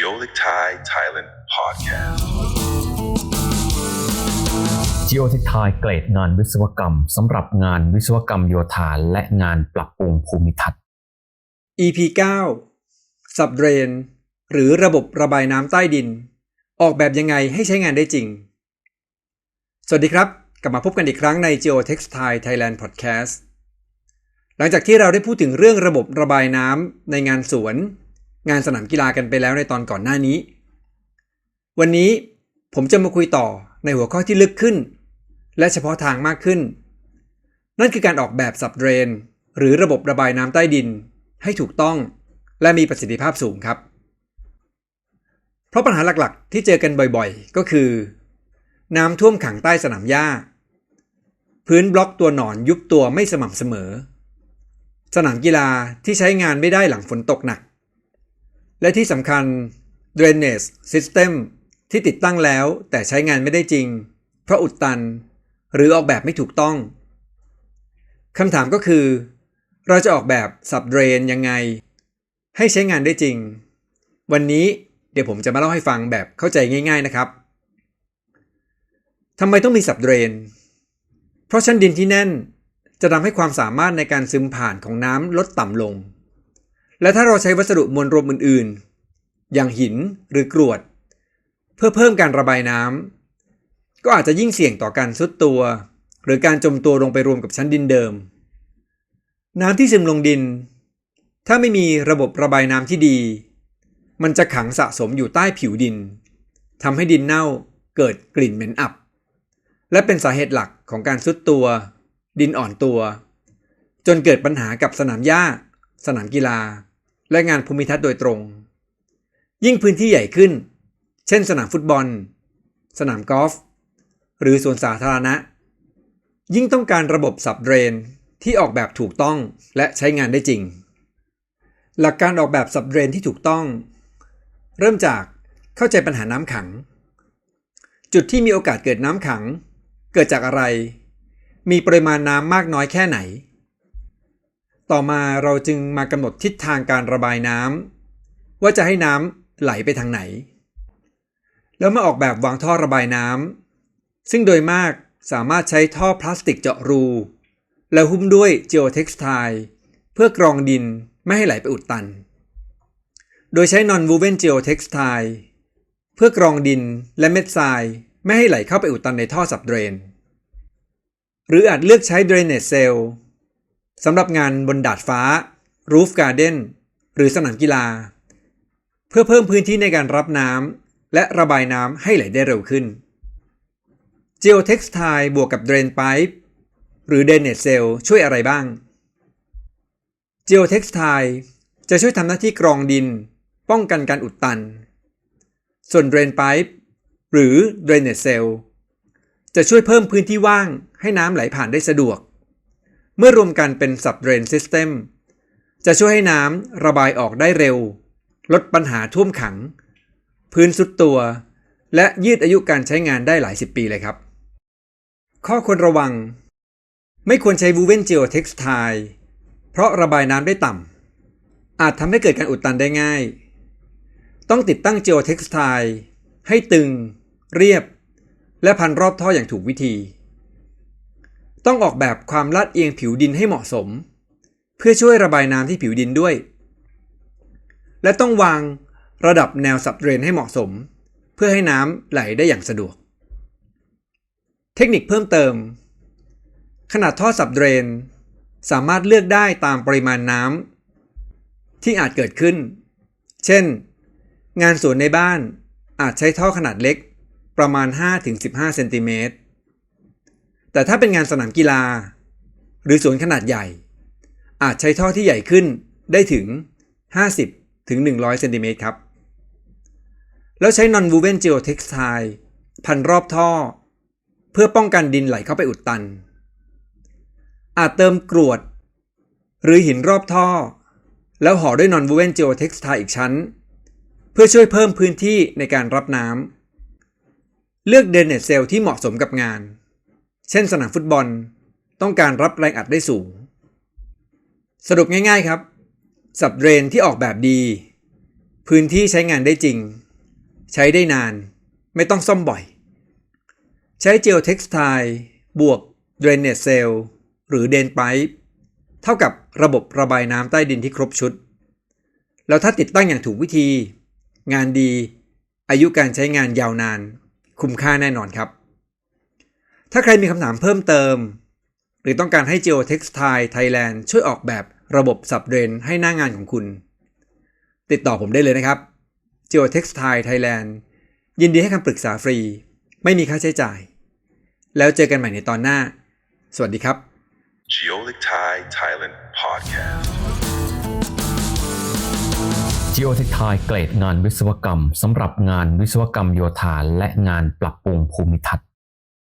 Geolic Thai Thailand Podcast. g e o t e c h t i เกรดงานวิศวกรรมสำหรับงานวิศวกรรมโยธาและงานปรับปรุงภูมิทัศน์ EP 9สับเดรน หรือระบบระบายน้ำใต้ดิน ออกแบบยังไงให้ใช้งานได้จริง สวัสดีครับ กลับมาพบกันอีกครั้งใน Geotextile Thailand Podcast หลังจากที่เราได้พูดถึงเรื่องระบบระบายน้ำในงานสวน งานสนามกีฬากันไปแล้วในตอนก่อนหน้านี้ วันนี้ผมจะมาคุยต่อในหัวข้อที่ลึกขึ้น และเฉพาะทางมากขึ้น นั่นคือการออกแบบสับเดรน หรือระบบระบายน้ำใต้ดิน ให้ถูกต้องและมีประสิทธิภาพสูงครับ เพราะปัญหาหลักๆ ที่เจอกันบ่อยๆ ก็คือ น้ำท่วมขังใต้สนามหญ้า พื้นบล็อกตัวหนอนยุบตัวไม่สม่ำเสมอ สนามกีฬาที่ใช้งานไม่ได้หลังฝนตกหนัก และที่สำคัญ drainage system ที่ติดตั้งแล้วแต่ใช้งานไม่ได้จริง เพราะอุดตัน หรือออกแบบไม่ถูกต้องคำถามก็คือ เราจะออกแบบสับเดรนยังไง ให้ใช้งานได้จริง วันนี้เดี๋ยวผมจะมาเล่าให้ฟังแบบเข้าใจง่าย ๆนะครับทำไมต้องมีสับเดรน เพราะชั้นดินที่แน่นจะทำให้ความสามารถในการซึมผ่านของน้ำลดต่ำลง และถ้าเราใช้วัสดุมวลรวมอื่นๆ อย่างหินหรือกรวด เพื่อเพิ่มการระบายน้ำก็อาจจะยิ่งเสี่ยงต่อการซุดตัว หรือการจมตัวลงไปรวมกับชั้นดินเดิม น้ำที่ซึมลงดิน ถ้าไม่มีระบบระบายน้ำที่ดี มันจะขังสะสมอยู่ใต้ผิวดินทำให้ดินเน่าเกิดกลิ่นเหม็นอับ และเป็นสาเหตุหลักของการซุดตัว ดินอ่อนตัว จนเกิดปัญหากับสนามหญ้า สนามกีฬา และงานภูมิทัศน์โดยตรง ยิ่งพื้นที่ใหญ่ขึ้น เช่น สนามฟุตบอล สนามกอล์ฟหรือสวนสาธารณะ ยิ่งต้องการระบบสับเดรนที่ออกแบบถูกต้องและใช้งานได้จริง หลักการออกแบบสับเดรนที่ถูกต้อง เริ่มจากเข้าใจปัญหาน้ำขัง จุดที่มีโอกาสเกิดน้ำขัง เกิดจากอะไร มีปริมาณน้ำมากน้อยแค่ไหน ต่อมาเราจึงมากำหนดทิศทางการระบายน้ำว่าจะให้น้ำไหลไปทางไหน แล้วมาออกแบบวางท่อระบายน้ำซึ่งโดยมากสามารถใช้ท่อพลาสติกเจาะรู แล้วหุ้มด้วยเจโอเท็กซ์ไทเพื่อกรองดินไม่ให้ไหลไปอุดตัน โดยใช้นอนวูเวนเจโอเท็กซ์ไทเพื่อกรองดินและเม็ดทรายไม่ให้ไหลเข้าไปอุดตันในท่อสับเดรน หรืออาจเลือกใช้ drainage cell สำหรับงานบนดาดฟ้า roof garden หรือสนามกีฬา เพื่อเพิ่มพื้นที่ในการรับน้ำและระบายน้ำให้ไหลได้เร็วขึ้น Geotextile บวกกับ Drain Pipe หรือ Drainage Cell ช่วยอะไรบ้าง Geotextile จะช่วยทำหน้าที่กรองดิน ป้องกันการอุดตัน ส่วน Drain Pipe หรือ Drainage Cell จะช่วยเพิ่มพื้นที่ว่างให้น้ำไหลผ่านได้สะดวก เมื่อรวมกันเป็น Sub Drain System จะช่วยให้น้ำระบายออกได้เร็ว ลดปัญหาท่วมขัง พื้นสุดตัว และยืดอายุการใช้งานได้หลายสิบปีเลยครับ ข้อควรระวัง ไม่ควรใช้วูเวนเจ o เท็กซ์ไทเพราะระบายน้ำได้ต่ำอาจทำให้เกิดการอุดตันได้ง่าย ต้องติดตั้งเจ o เท็กซ์ไทให้ตึง เรียบ และพันรอบท่ออย่างถูกวิธี ต้องออกแบบความลาดเอียงผิวดินให้เหมาะสม เพื่อช่วยระบายน้ำที่ผิวดินด้วย และต้องวางระดับแนวสับเดรนให้เหมาะสม เพื่อให้น้ำไหลได้อย่างสะดวก เทคนิคเพิ่มเติม ขนาดท่อสับเดรน สามารถเลือกได้ตามปริมาณน้ำที่อาจเกิดขึ้น เช่น งานสวนในบ้านอาจใช้ท่อขนาดเล็กประมาณ 5-15เซนติเมตร แต่ถ้าเป็นงานสนามกีฬา หรือสวนขนาดใหญ่ อาจใช้ท่อที่ใหญ่ขึ้นได้ถึง 50 ถึง 100 เซนติเมตรครับ แล้วใช้ non woven geotextile พันรอบท่อ เพื่อป้องกันดินไหลเข้าไปอุดตัน อาจเติมกรวด หรือหินรอบท่อ แล้วห่อด้วย non woven geotextile อีกชั้น เพื่อช่วยเพิ่มพื้นที่ในการรับน้ำเลือกเดนเนตเซลที่เหมาะสมกับงาน เช่นสนามฟุตบอล ต้องการรับแรงอัดได้สูง สรุปง่ายๆครับ สับเดรนที่ออกแบบดี พื้นที่ใช้งานได้จริง ใช้ได้นาน ไม่ต้องซ่อมบ่อย ใช้ Geotextile บวก Drainage Cell หรือ Drain Pipe เท่ากับระบบระบายน้ำใต้ดินที่ครบชุด แล้วถ้าติดตั้งอย่างถูกวิธี งานดี อายุการใช้งานยาวนาน คุ้มค่าแน่นอนครับ ถ้าใครมีคำถามเพิ่มเติม หรือต้องการให้ Geotextile Thailand ช่วยออกแบบระบบสับเดรนให้หน้างานของคุณ ติดต่อผมได้เลยนะครับ Geotextile Thailand ยินดีให้คำปรึกษาฟรี ไม่มีค่าใช้จ่าย แล้วเจอกันใหม่ในตอนหน้า สวัสดีครับ Geolic Thai Thailand Podcast. Geotech Thai เกรดงานวิศวกรรมสำหรับงานวิศวกรรมโยธาและงานปรับปรุงภูมิทัศน์